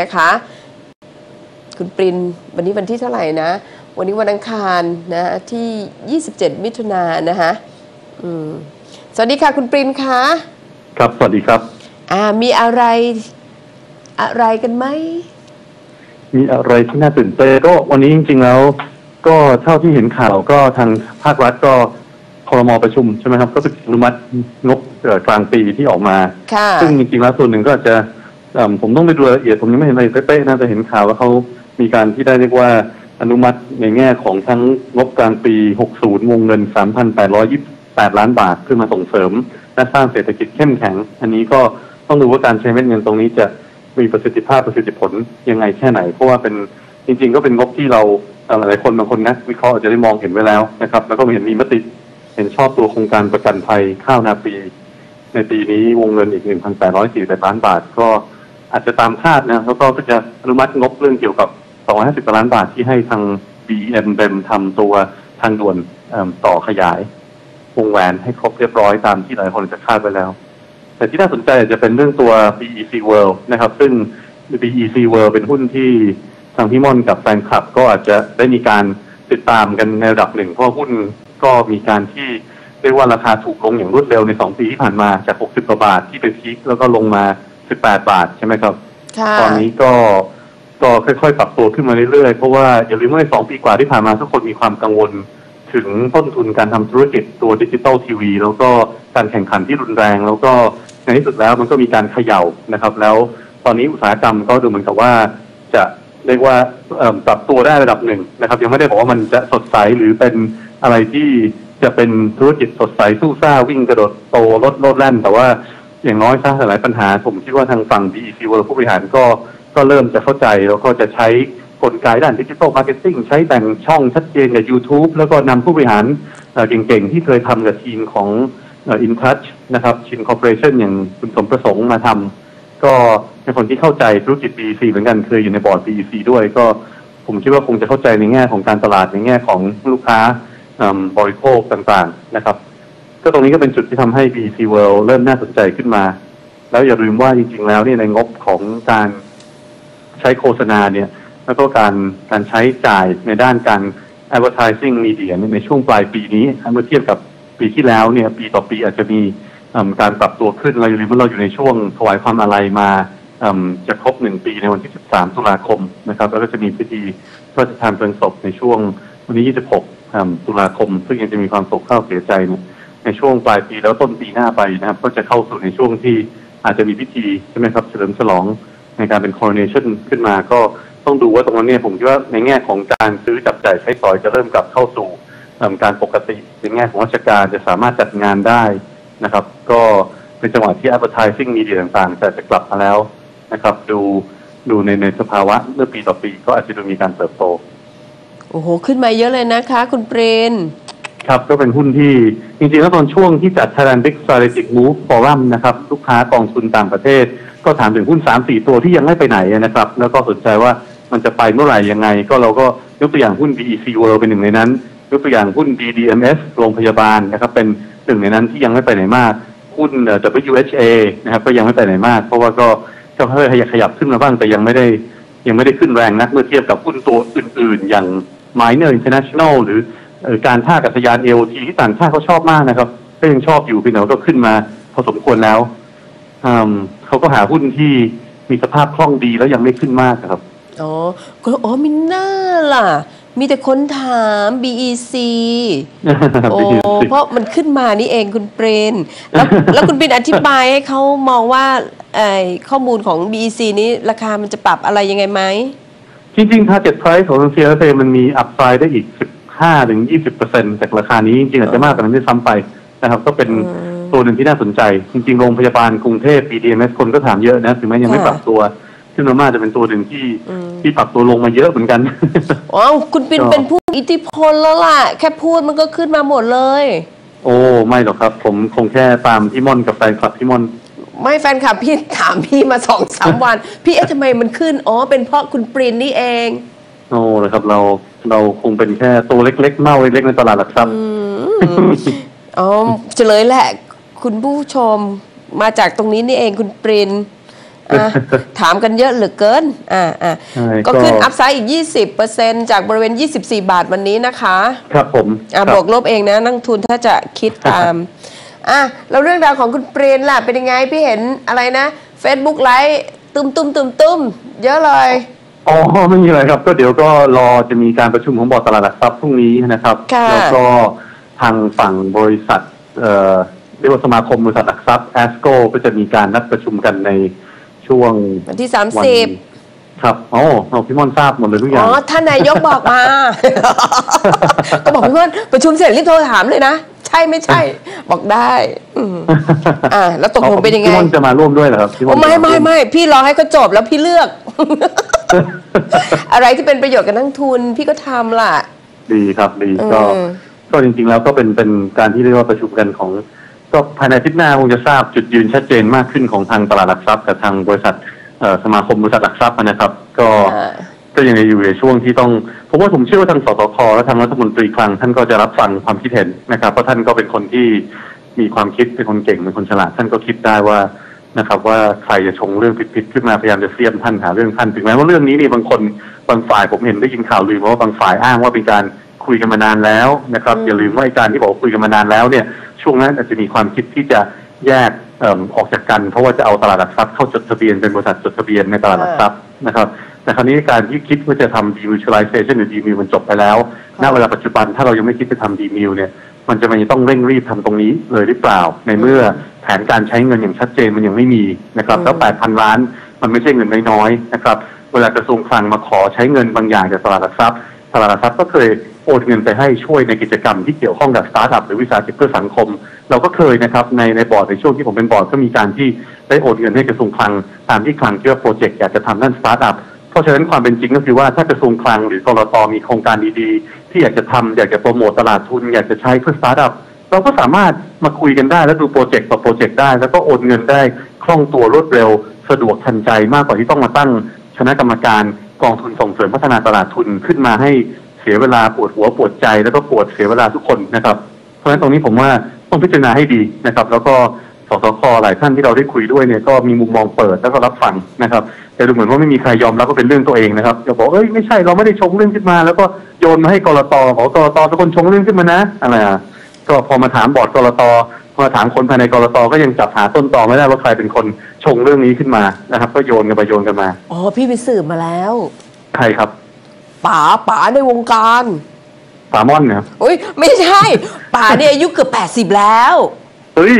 นะคะ คุณปรินวันนี้วันที่เท่าไหร่นะ วันนี้วันอังคารนะที่ 27 มิถุนายนนะคะอืมสวัสดีค่ะคุณปรินคะครับสวัสดีครับอ่ามีอะไรอะไรกันไหมมีอะไรที่น่าตื่นเต้นก็วันนี้จริง ๆ แล้ว ก็เท่าที่เห็นข่าวก็ทางภาครัฐก็คอรมอประชุมใช่ไหมครับ ก็เป็นอนุมัติงบเอ่อกลางปีที่ออกมาค่ะซึ่งจริงๆแล้วส่วนหนึ่งก็อาจจะเอิ่ม ผมต้องไปดูรายละเอียดผมยังไม่เห็นอะไรเป๊ะๆนะแต่เห็นข่าวว่าเขามีการที่ได้เรียกว่าอนุมัติในแง่ของทั้งงบกลางปี 60 วงเงิน 3,828 ล้านบาทขึ้นมาส่งเสริม และสร้างเศรษฐกิจเข้มแข็ง อันนี้ก็ต้องดูว่าการใช้เม็ดเงินตรงนี้จะมีประสิทธิภาพประสิทธิผลยังไงแค่ไหน เพราะว่าเป็นจริง ๆ ก็เป็นงบที่เราหลายๆคนบางคนนักวิเคราะห์อาจจะได้มองเห็นไว้แล้วนะครับ แล้วก็เห็นมีมติเห็นชอบตัวโครงการประกันภัยข้าวนาปี ในปีนี้วงเงินอีก 1,848 ล้านบาทก็ อาจจะตามคาดนะแล้วก็จะอนุมัติงบเรื่องเกี่ยวกับ 250ล้านบาทที่ให้ทาง BM เบมทำตัวทางด่วนต่อขยายวงแหวนให้ครบเรียบร้อยตามที่หลายคนจะคาดไว้แล้ว แต่ที่น่าสนใจอาจจะเป็นเรื่องตัว BEC World นะครับ ซึ่ง BEC World เป็นหุ้นที่ทางพี่ม่อนกับแฟนคลับ ก็อาจจะได้มีการติดตามกันในระดับหนึ่งเพราะหุ้นก็มีการที่เรียกว่าราคาถูกลงอย่างรวดเร็วใน 2 ปีที่ผ่านมาจาก 60กว่าบาทที่เป็นพีคแล้วก็ลงมา 18บาทใช่ไหมครับค่ะตอนนี้ก็ก็ค่อยๆ ปรับตัวขึ้นมาเรื่อยๆ เพราะว่าอย่าลืมว่าในสองปีกว่าที่ผ่านมาทุกคนมีความกังวล ถึงต้นทุนการทำธุรกิจตัวดิจิตอลทีวี แล้วก็การแข่งขันที่รุนแรง แล้วก็ในที่สุดแล้วมันก็มีการเขย่านะครับ แล้วตอนนี้อุตสาหกรรมก็ดูเหมือนกับว่าจะเรียกว่าเอิ่มปรับตัวได้ระดับหนึ่งนะครับ ยังไม่ได้บอกว่ามันจะสดใสหรือเป็นอะไรที่จะเป็นธุรกิจสดใสสู้ซ่าวิ่งกระโดดโตลดโลดแล่น แต่ว่า อย่างน้อยซะหลายปัญหา ผมคิดว่าทางฝั่ง BEC ผู้บริหารก็ก็เริ่มจะเข้าใจแล้วก็จะใช้กลไกด้านดิจิทัลมาร์เก็ตติ้งใช้แบ่งช่องชัดเจนกับ YouTube แล้วก็นำผู้บริหารเก่งๆ ที่เคยทำกับทีมของอินทัชนะครับชินคอร์ปอเรชั่นอย่างคุณสมประสงค์มาทำก็เป็นคนที่เข้าใจธุรกิจ BEC เหมือนกันเคยอยู่ในบอร์ด BEC ด้วยก็ผมคิดว่าคงจะเข้าใจในแง่ของการตลาดในแง่ของลูกค้าบริโภคต่างๆนะครับ ก็ตรงนี้ก็เป็นจุดที่ทำให้ BEC World เริ่มน่าสนใจขึ้นมา แล้วอย่าลืมว่าจริง ๆ แล้วเนี่ยในงบของการใช้โฆษณาเนี่ย แล้วก็การการใช้จ่ายในด้านการ advertising media ในช่วงปลายปีนี้เมื่อเทียบกับปีที่แล้วเนี่ย ปีต่อปีอาจจะมีการปรับตัวขึ้นเราอย่าลืมว่าเราอยู่ในช่วงถวายความอาลัยมาจะครบหนึ่งปีในวันที่ 13 ตุลาคมนะครับ แล้วก็จะมีพิธีพระราชทานเพลิงศพในช่วงวันที่ 26 ตุลาคม ซึ่งยังจะมีความโศกเศร้าเสียใจเนี่ย ในช่วงปลายปีแล้วต้นปีหน้าไปนะครับ ก็จะเข้าสู่ในช่วงที่อาจจะมีพิธีใช่ไหมครับเฉลิมฉลองในการเป็น coronation ขึ้นมาก็ต้องดูว่าตรงนั้นเนี่ยผมคิดว่าในแง่ของการซื้อจับจ่ายใช้สอยจะเริ่มกลับเข้าสู่การปกติในแง่ของราชการจะสามารถจัดงานได้นะครับ ก็เป็นจังหวะที่ advertising media ต่างๆ จะจะกลับมาแล้วนะครับ ดูดูในในสภาวะเมื่อปีต่อปีก็อาจจะดูมีการเติบโต โอ้โห ขึ้นมาเยอะเลยนะคะ คุณเปรน ครับก็เป็นหุ้นที่จริงๆ แล้วตอนช่วงที่จัด Thailand Big Strategic Move Forum นะครับลูกค้ากองทุนต่างประเทศ ก็ถามถึงหุ้น 3 4 ตัวที่ยังไม่ไปไหนนะครับ แล้วก็สนใจว่ามันจะไปเมื่อไหร่ยังไง ก็เราก็ยกตัวอย่างหุ้น BEC World เป็นหนึ่งในนั้น ยกตัวอย่างหุ้น BDMS โรงพยาบาลนะครับเป็นหนึ่งในนั้นที่ยังไม่ไปไหนมากหุ้น WHA นะครับก็ยังไม่ไปไหนมาก เพราะว่าก็ก็ค่อยๆขยับขึ้นมาบ้างแต่ยังไม่ได้ยังไม่ได้ขึ้นแรงนักเมื่อเทียบกับหุ้นตัวอื่น ๆ อย่าง Miner International หรือ การท่าอากาศยาน AOT ที่ต่างชาติเขาชอบมากนะครับ ก็ยังชอบอยู่เพียงแต่ว่าก็ขึ้นมาพอสมควรแล้วอืมเขาก็หาหุ้นที่มีสภาพคล่องดีแล้วยังไม่ขึ้นมากครับอ๋อก็อ๋อมิน่าล่ะ มีแต่คนถาม BEC โอ้เพราะมันขึ้นมานี่เองคุณเปรนแล้วแล้วคุณปินอธิบายให้เขามองว่าไอ้ข้อมูลของ BEC นี้ราคามันจะปรับอะไรยังไงไหมจริงๆ target price ของ CLP มันมี upside ได้อีก 15ถึง20%จากราคานี้จริงๆอาจจะมากกว่านั้นด้วยซ้ำไปนะครับ ก็เป็นอืมตัวหนึ่งที่น่าสนใจ จริงๆ โรงพยาบาลกรุงเทพ BDMS คนก็ถามเยอะนะ ถึงแม้ยังไม่ค่ะปรับตัวขึ้นมามากจะเป็นตัวหนึ่งที่อืมที่ปรับตัวลงมาเยอะเหมือนกันอ๋อคุณปินก็เป็นผู้อิทธิพลแล้วล่ะ แค่พูดมันก็ขึ้นมาหมดเลย โอ้ไม่หรอกครับ ผมคงแค่ตามพี่ม่อนกับแฟนคลับพี่ม่อนไม่แฟนคลับพี่ถามพี่มาสองสามวัน พี่เอ๊ะทำไมมันขึ้น อ๋อ เป็นเพราะคุณปรินนี่เอง โอ้นะครับ เราเราคงเป็นแค่ตัวเล็กๆเมาเล็กๆในตลาดหลักทรัพย์อืมอ๋อเฉลยแหละ คุณผู้ชมมาจากตรงนี้นี่เองคุณปรินอะถามกันเยอะเหลือเกิน อ่าอ่าใช่ก็ขึ้นอัพไซด์อีก 20%จากบริเวณ 24 บาทวันนี้นะคะ ครับผม อะครับบวกลบเองนะ นักทุนถ้าจะคิดตาม อะแล้วเรื่องราวของคุณเปรนล่ะ เป็นยังไง พี่เห็นอะไรนะ Facebook ไลฟ์ตุ้มตุ้มตุ้มตุ้มเยอะเลย อ๋อไม่มีอะไรครับ ก็เดี๋ยวก็รอจะมีการประชุมของบอร์ดตลาดหลักทรัพย์พรุ่งนี้นะครับ ค่ะแล้วก็ทางฝั่งบริษัทเอ่อเรียกว่าสมาคมบริษัทหลักทรัพย์แอสโกก็จะมีการนัดประชุมกันในช่วงวันที่วัน30ครับอ๋อเอาพี่ม่อนทราบหมดเลยทุกออ๋ย่างอ ท่านนายกบอกมา ก็บอกพี่ม่อนประชุมเสร็จรีบโทรถามเลยนะ ใช่ไม่ใช่ บอกได้ อืมอ่า แล้วตกลงเป็นยังไงพี่ม่อนจะมาร่วมด้วยเหรอครับพี่ม่โอ้อนไม่จะาไม่ร่วไม่พี่รอให้เขาจบแล้วพี่เลือก อะไรที่เป็นประโยชน์กับนักทุนพี่ก็ทำล่ะ ดีครับดีเออก็ก็จริงๆแล้วก็เป็นเป็นการที่เรียกว่าประชุมกันของ ก็ภายในอาทิตย์หน้าคงจะทราบจุดยืนชัดเจนมากขึ้นของทางตลาดหลักทรัพย์กับทางบริษัทเอ่อสมาคมบริษัทหลักทรัพย์นะครับ ก็อ่าก็ยังอยู่ในช่วงที่ต้องผมว่าผมเชื่อว่าทางสตคและทางรัฐมนตรีคลังท่านก็จะรับฟังความคิดเห็นนะครับเพราะท่านก็เป็นคนที่มีความคิดเป็นคนเก่งเป็นคนฉลาดท่านก็คิดได้ว่า นะครับ ว่าใครจะชงเรื่องผิดๆขึ้นมาพยายามจะเสียมท่านหาเรื่องท่านถึงแม้ว่าเรื่องนี้นี่บางคนบางฝ่ายผมเห็นได้ยินข่าวลือมาว่าบางฝ่ายอ้างว่าเป็นการคุยกันมานานแล้วนะครับอืมอย่าลืมว่าไอ้การที่บอกว่าคุยกันมานานแล้วเนี่ย ช่วงนั้นอาจจะมีความคิดที่จะแยกเอิ่มออกจากกัน เพราะว่าจะเอาตลาดหลักทรัพย์เข้าจดทะเบียนเป็นบริษัทจดทะเบียนในตลาดหลักทรัพย์นะครับแต่คราวนี้การที่คิดว่าจะทำ demutualization หรือ demil มันจบไปแล้ว ณ เวลาปัจจุบันถ้าเรายังไม่คิดจะทำ demil เนี่ย มันจะมันต้องเร่งรีบทำตรงนี้เลยหรือเปล่า ในเมื่อแผนการใช้เงินอย่างชัดเจนมันยังไม่มีนะครับแล้ว8,000ล้านมันไม่ใช่เงินน้อยๆนะครับ เวลากระทรวงคลังมาขอใช้เงินบางอย่างจากตลาดหลักทรัพย์ตลาดหลักทรัพย์ก็เคยโอนเงินไปให้ช่วยในกิจกรรมที่เกี่ยวข้องกับสตาร์ทอัพหรือวิสาหกิจเพื่อสังคม เราก็เคยนะครับในในบอร์ดในช่วงที่ผมเป็นบอร์ดก็มีการที่ได้โอนเงินให้กระทรวงคลังตามที่คลังเชื่อโปรเจกต์อยากจะทำด้านสตาร์ทอัพเพ ราะฉะนั้นความเป็นจริงก็คือว่าถ้ากระทรวงคลังหรือกรตมีโครงการดีๆ ที่อยากจะทำอยากจะโปรโมตตลาดทุน อยากจะใช้เพื่อสตาร์ทอัพเราก็สามารถมาคุยกันได้แล้วดูโปรเจกต์ต่อโปรเจกต์ได้ แล้วก็โอนเงินได้คล่องตัวรวดเร็ว สะดวกทันใจมากกว่าที่ต้องมาตั้งคณะกรรมการกองทุนส่งเสริมพัฒนาตลาดทุนขึ้นมาให้เสียเวลาปวดหัวปวดใจแล้วก็ปวดเสียเวลาทุกคนนะครับ เพราะฉะนั้นตรงนี้ผมว่าต้องพิจารณาให้ดีนะครับ แล้วก็ สสคหลายท่านที่เราได้คุยด้วยเนี่ยก็มีมุมมองเปิดแล้วก็รับฟังนะครับ แต่ดูเหมือนว่าไม่มีใครยอมรับว่าเป็นเรื่องตัวเองนะครับจะบอกเอ้ยไม่ใช่เราไม่ได้ชงเรื่องขึ้นมา แล้วก็โยนมาให้กรตบอกกรตเป็นคนชงเรื่องขึ้นมานะอะไรอะก็พอมาถามบอร์ดกรตพอมาถามคนภายในกรตก็ยังจับหาต้นตอไม่ได้ว่าใครเป็นคนชงเรื่องนี้ขึ้นมานะครับ ก็โยนกันไปโยนกันมาอ๋อพี่ไปสืบมาแล้วใครครับป๋าป๋าในวงการป๋ามอนเนี่ยครับอุ้ยไม่ใช่ป๋าเนี่ยอายุเกือบแปดสิบแล้ว เฮ้ย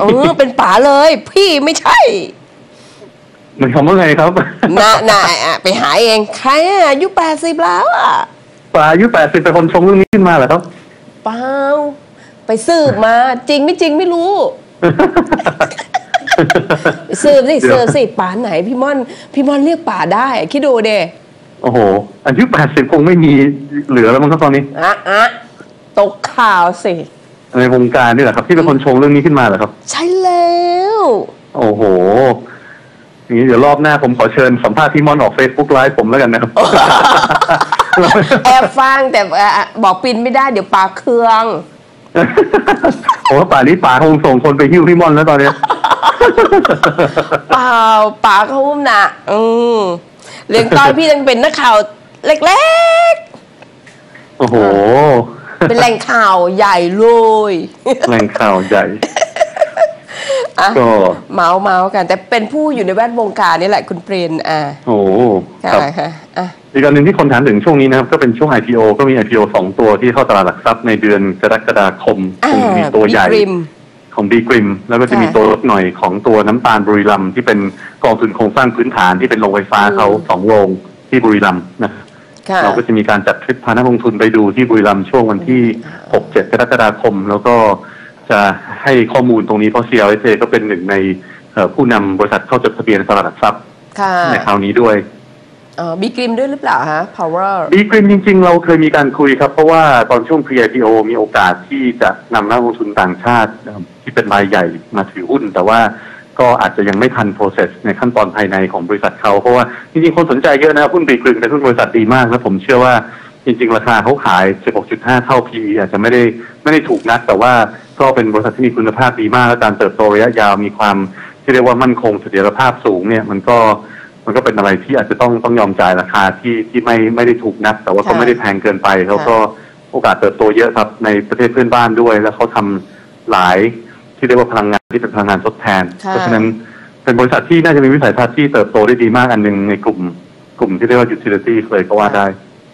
เออเป็นป๋าเลย พี่ไม่ใช่ มันคำว่าไงครับน่าน่าอะไปหาเองใครอะอายุแปดสิบแล้วอะปาอายุแปดสิบเป็นคนชงเรื่องนี้ขึ้นมาเหรอครับเปล่าไปสืบมา จริงไม่จริงไม่รู้ไปสืบสิเดี๋ยวสืบสิป๋าไหนพี่ม่อน พี่ม่อนเรียกป๋าได้อะคิดดูเดโอ้โหอายุแปดสิบคงไม่มีเหลือแล้วมั้งครับตอนนี้อะอะตกข่าวสิ ในวงการนี่แหละครับ ที่เป็นคนชงเรื่องนี้ขึ้นมาเหรอครับ ใช่แล้ว โอ้โหอย่างนี้เดี๋ยวรอบหน้าผมขอเชิญสัมภาษณ์พี่มอนออกเฟซบุ๊กไลฟ์ผมแล้วกันนะครับ แอบฟังแต่เอ่อบอกปินไม่ได้เดี๋ยวปาเครืองผมว่าป่านนี้ป่าคงส่งคนไปหิ้วพี่มอนแล้วตอนเนี้ยเปล่าป๋าเขาอุ้มหนะอืมเรียงตอนพี่ยังเป็นนักข่าวเล็กโอ้โหๆ เป็นแหล่งข่าวใหญ่เลยแหล่งข่าวใหญ่อะก็เมาเมาๆกัน แต่เป็นผู้อยู่ในแวดวงการนี่แหละคุณเปรนอ่าโอ้โหค่ะครับค่ะอะอีกอันหนึ่งที่คนถามถึงช่วงนี้นะครับ ก็เป็นช่วง IPO ก็มี IPO สองตัวที่เข้าตลาดหลักทรัพย์ในเดือนกรกฎาคมอ่าคงมีตัวใหญ่บิ๊กริมของบีกริม แล้วก็จะมีค่ะตัวลดหน่อยของตัวน้ำตาลบุรีรัมย์ที่เป็นกองทุนโครงสร้างพื้นฐานที่เป็นโรงไฟฟ้าอืมเขาสองโรงที่บุรีรัมย์นะค่ะ เราก็จะมีการจัดทริปพานักลงทุนไปดูที่บุรีรัมย์ช่วงวันที่ 6-7 กรกฎาคม แล้วก็จะให้ข้อมูลตรงนี้เพราะ CLSA ก็เป็นหนึ่งในเอ่อผู้นำบริษัทเข้าจดทะเบียนในตลาดหลักทรัพย์ค่ะในคราวนี้ด้วยอ๋อบีกริมด้วยหรือเปล่าฮะ power บีกริมจริงๆ เราเคยมีการคุยครับ เพราะว่าตอนช่วง pre-IPO มีโอกาสที่จะนำนักลงทุนต่างชาติเอิ่มที่เป็นรายใหญ่มาถือหุ้น แต่ว่า ก็อาจจะยังไม่ทัน process ในขั้นตอนภายในของบริษัทเขาเพราะว่าจริงๆคนสนใจเยอะนะครับหุ้นบีกริมเป็นหุ้นบริษัทดีมาก และผมเชื่อว่าจริง ๆ ราคาเขาขาย 16.5 เท่า PE อาจจะไม่ได้ไม่ได้ถูกนัก แต่ว่าก็เป็นบริษัทที่มีคุณภาพดีมาก และการเติบโตระยะยาวมีความที่เรียกว่ามั่นคงเสถียรภาพสูงเนี่ยมันก็มันก็เป็นอะไรที่อาจจะต้องต้องยอมจ่ายราคาที่ที่ไม่ไม่ได้ถูกนัก แต่ว่าก็ค่ะไม่ได้แพงเกินไปเขาก็โอกาสเติบโตเยอะครับในประเทศเพื่อนบ้านด้วย แล้วเขาทำหลาย ที่เรียกว่าพลังงานที่เป็นพลังงานทดแทนค่ะเพราะฉะนั้นเป็นบริษัทที่น่าจะมีวิสัยทัศน์ที่เติบโตได้ดีมากอันหนึ่งในกลุ่ม กลุ่มที่เรียกว่า utility เลยก็ว่าได้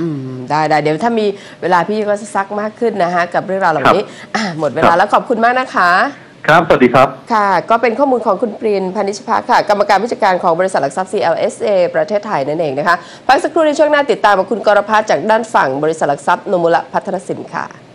อืมได้ได้เดี๋ยวถ้ามีเวลาพี่ก็จะซักมากขึ้นนะคะกับเรื่องราวเหล่านี้อะหมดเวลาแล้วขอบคุณมากนะคะครับ สวัสดีครับ ค่ะ ก็เป็นข้อมูลของคุณปรินพานิชพักค่ะ กรรมการผู้จัดการของบริษัทหลักทรัพย์ CLSA ประเทศไทยนั่นเองนะคะ พักสักครู่ในช่วงหน้าติดตามกับคุณกรพัฒน์จากด้านฝั่งบริษัทหลักทรัพย์โนมุระพัฒนสินค่ะ